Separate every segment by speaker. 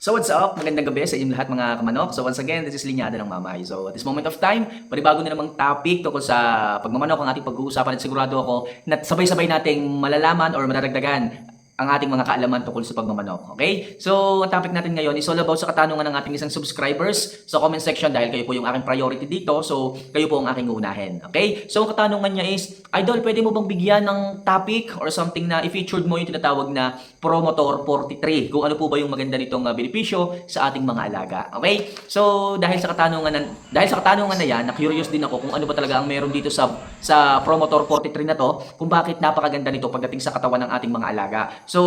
Speaker 1: So what's up? Magandang gabi sa inyong lahat mga kamanok. So once again, this is Linyada ng Mamay. So at this moment of time, panibago na namang topic tungkol sa pagmamanok ang ating pag-uusapan at sigurado ako na sabay-sabay nating malalaman or madadagdagan ang ating mga kaalaman tungkol sa pagmamanok. Okay? So, ang topic natin ngayon is all about sa katanungan ng ating isang subscribers sa comment section dahil kayo po yung aking priority dito. So, kayo po ang aking uunahin. Okay? So, ang katanungan niya is, Idol, pwede mo bang bigyan ng topic or something na i-featured mo yung tinatawag na Promotor 43? Kung ano po ba yung maganda nitong uh, benepisyo sa ating mga alaga. Okay? So, dahil sa katanungan na, dahil sa katanungan na yan, na-curious din ako kung ano ba talaga ang meron dito sa sa Promotor 43 na to, kung bakit napakaganda nito pagdating sa katawan ng ating mga alaga. So,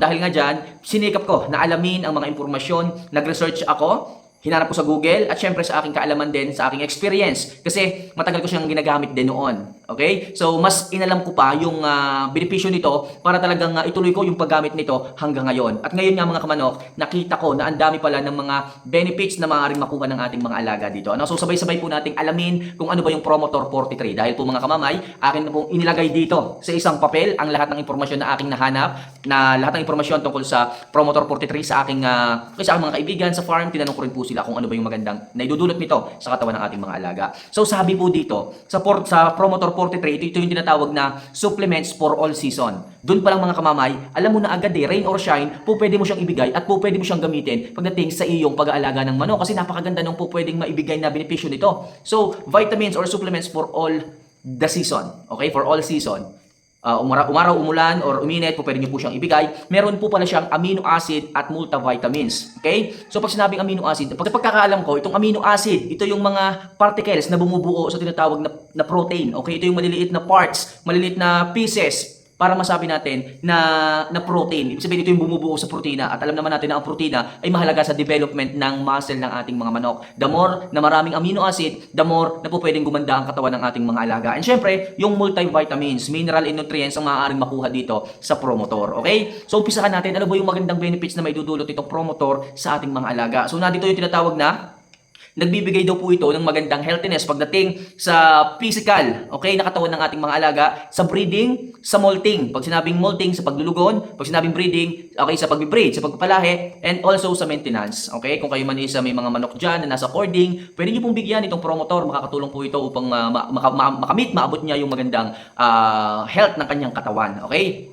Speaker 1: dahil nga dyan, sinikap ko na alamin ang mga impormasyon, nag-research ako, hinanap ko sa Google at syempre sa aking kaalaman din, sa aking experience. Kasi matagal ko siyang ginagamit din noon. Okay? So, mas inalam ko pa yung uh, benepisyo nito para talagang uh, ituloy ko yung paggamit nito hanggang ngayon. At ngayon nga mga kamanok, nakita ko na ang dami pala ng mga benefits na maaaring makuha ng ating mga alaga dito. Ano? So, sabay-sabay po nating alamin kung ano ba yung Promotor 43. Dahil po mga kamamay, akin na pong inilagay dito sa isang papel ang lahat ng impormasyon na aking nahanap, na lahat ng impormasyon tungkol sa Promotor 43 sa aking, uh, sa aking mga kaibigan sa farm, tinanong ko rin po sila kung ano ba yung magandang naidudulot nito sa katawan ng ating mga alaga. So sabi po dito, sa, por- sa Promotor 43, ito, yung tinatawag na supplements for all season. Doon pa lang mga kamamay, alam mo na agad eh, rain or shine, po pwede mo siyang ibigay at po pwede mo siyang gamitin pagdating sa iyong pag-aalaga ng manok kasi napakaganda nung po pwedeng maibigay na benepisyo nito. So, vitamins or supplements for all the season. Okay? For all season uh, umara, umaraw, umulan, or uminit, po pwede nyo po siyang ibigay. Meron po pala siyang amino acid at multivitamins. Okay? So pag sinabing amino acid, pag pagkakaalam ko, itong amino acid, ito yung mga particles na bumubuo sa tinatawag na, na protein. Okay? Ito yung maliliit na parts, maliliit na pieces para masabi natin na na protein. Ibig sabihin ito yung bumubuo sa protina at alam naman natin na ang protina ay mahalaga sa development ng muscle ng ating mga manok. The more na maraming amino acid, the more na po pwedeng gumanda ang katawan ng ating mga alaga. And syempre, yung multivitamins, mineral and nutrients ang maaaring makuha dito sa promotor. Okay? So umpisahan natin ano ba yung magandang benefits na may dudulot itong promotor sa ating mga alaga. So nandito yung tinatawag na nagbibigay daw po ito ng magandang healthiness pagdating sa physical, okay, na katawan ng ating mga alaga, sa breeding, sa molting. Pag sinabing molting, sa paglulugon, pag sinabing breeding, okay, sa pag-breed, sa pagpapalahi, and also sa maintenance. Okay, kung kayo man isa may mga manok dyan na nasa cording, pwede niyo pong bigyan itong promotor, makakatulong po ito upang uh, ma- ma- makamit, maabot niya yung magandang uh, health ng kanyang katawan. Okay?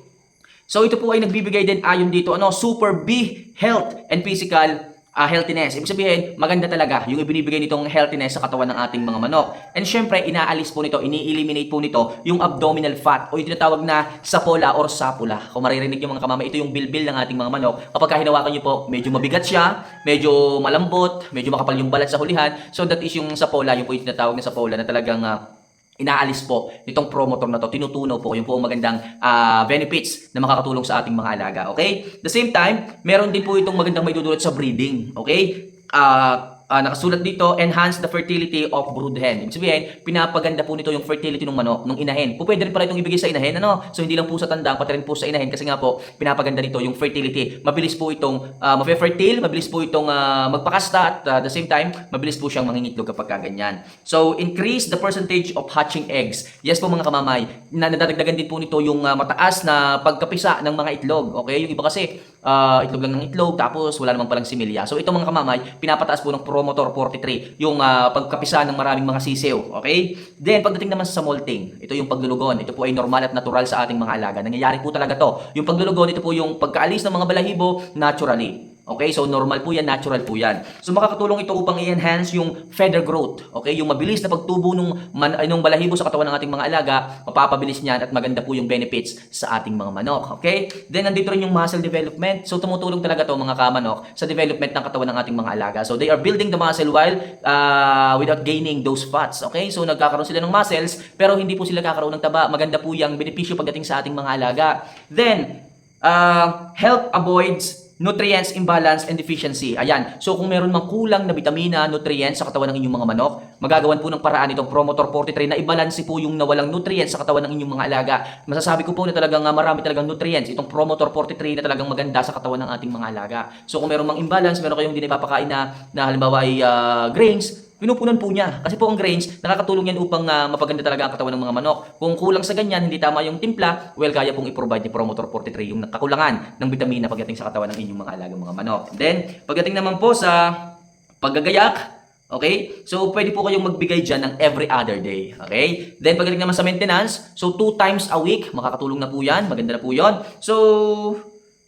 Speaker 1: So ito po ay nagbibigay din ayon dito ano Super B Health and Physical uh, healthiness. Ibig sabihin, maganda talaga yung ibinibigay nitong healthiness sa katawan ng ating mga manok. And syempre, inaalis po nito, ini-eliminate po nito yung abdominal fat o yung tinatawag na sapola or sapula. Kung maririnig yung mga kamama, ito yung bilbil ng ating mga manok. Kapag hinawakan nyo po, medyo mabigat siya, medyo malambot, medyo makapal yung balat sa hulihan. So that is yung sapola, yung po yung tinatawag na sapola na talagang uh, inaalis po nitong promotor na to, tinutunaw po yung ang magandang uh, benefits na makakatulong sa ating mga alaga. Okay? The same time, meron din po itong magandang may dudulot sa breeding. Okay? Uh, uh, nakasulat dito, enhance the fertility of brood hen. Ibig sabihin, pinapaganda po nito yung fertility ng manok, ng inahin. Po pwede rin pala itong ibigay sa inahin, ano? So hindi lang po sa tandang, pati rin po sa inahin kasi nga po, pinapaganda nito yung fertility. Mabilis po itong uh, mafe-fertile, mabilis po itong uh, magpakasta at uh, the same time, mabilis po siyang mangingitlog kapag kaganyan. So increase the percentage of hatching eggs. Yes po mga kamamay, na nadadagdagan din po nito yung uh, mataas na pagkapisa ng mga itlog. Okay? Yung iba kasi, uh, itlog lang ng itlog, tapos wala namang palang similya. So ito mga kamamay, pinapataas po ng Promotor 43, yung uh, pagkapisa ng maraming mga sisiw. Okay? Then, pagdating naman sa molting, ito yung paglulugon. Ito po ay normal at natural sa ating mga alaga. Nangyayari po talaga to. Yung paglulugon, ito po yung pagkaalis ng mga balahibo naturally. Okay, so normal po yan, natural po yan. So makakatulong ito upang i-enhance yung feather growth. Okay, yung mabilis na pagtubo ng, man, ay, nung balahibo sa katawan ng ating mga alaga, mapapabilis niyan at maganda po yung benefits sa ating mga manok. Okay, then nandito rin yung muscle development. So tumutulong talaga to mga kamanok sa development ng katawan ng ating mga alaga. So they are building the muscle while uh, without gaining those fats. Okay, so nagkakaroon sila ng muscles pero hindi po sila kakaroon ng taba. Maganda po yung benepisyo pagdating sa ating mga alaga. Then, uh, help avoids nutrients imbalance and deficiency. Ayan. So kung meron mang kulang na vitamina, nutrients sa katawan ng inyong mga manok, magagawan po ng paraan itong Promotor 43 na ibalanse po yung nawalang nutrients sa katawan ng inyong mga alaga. Masasabi ko po na talagang uh, marami talagang nutrients itong Promotor 43 na talagang maganda sa katawan ng ating mga alaga. So kung meron mang imbalance, meron kayong hindi na ipapakain na, na halimbawa ay uh, grains, pinupunan po niya. Kasi po ang grains, nakakatulong yan upang ah, mapaganda talaga ang katawan ng mga manok. Kung kulang sa ganyan, hindi tama yung timpla, well, kaya pong i-provide ni Promotor 43 yung kakulangan ng vitamina pagdating sa katawan ng inyong mga alagang mga manok. Then, pagdating naman po sa paggagayak, Okay? So, pwede po kayong magbigay dyan ng every other day. Okay? Then, pagdating naman sa maintenance, so two times a week, makakatulong na po yan. Maganda na po yon. So,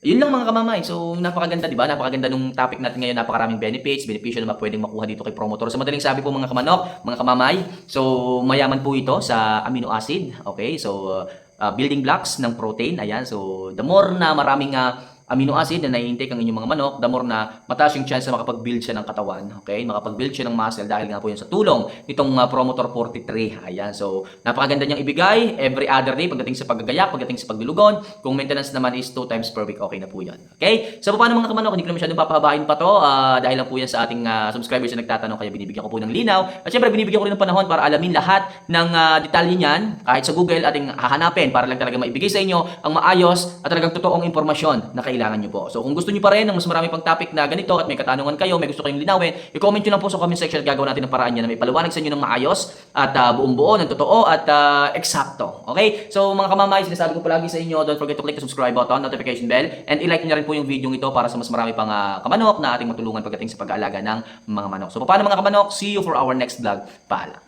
Speaker 1: yun lang mga kamamay. So, napakaganda, di ba? Napakaganda nung topic natin ngayon. Napakaraming benefits, benepisyo na pwedeng makuha dito kay promotor. Sa madaling sabi po mga kamanok, mga kamamay, so, mayaman po ito sa amino acid. Okay? So, uh, building blocks ng protein. Ayan. So, the more na maraming uh, amino acid na nai-intake ang inyong mga manok, the more na mataas yung chance na makapag-build siya ng katawan. Okay? Makapag-build siya ng muscle dahil nga po yun sa tulong nitong uh, Promotor 43. Ayan. So, napakaganda niyang ibigay every other day pagdating sa paggagayak, pagdating sa paglulugon. Kung maintenance naman is 2 times per week, okay na po yan. Okay? So, paano mga kamanok? Hindi ko na masyadong papahabain pa to ah, dahil lang po yan sa ating ah, subscribers na nagtatanong kaya binibigyan ko po ng linaw. At syempre, binibigyan ko rin ng panahon para alamin lahat ng ah, detalye niyan kahit sa Google ating hahanapin para lang talaga maibigay sa inyo ang maayos at talagang totoong impormasyon na kailangan nyo po. So kung gusto nyo pa rin ng mas marami pang topic na ganito at may katanungan kayo, may gusto kayong linawin, i-comment nyo lang po sa comment section at gagawin natin ng paraan niya na may paliwanag sa inyo ng maayos at ah, buong buo, ng totoo at ah, eksakto. Okay? So mga kamamay, sinasabi ko palagi sa inyo, don't forget to click the subscribe button, notification bell, and i-like nyo rin po yung video ito para sa mas marami pang ah, kamanok na ating matulungan pagdating sa pag-aalaga ng mga manok. So paano mga kamanok? See you for our next vlog. Paalam.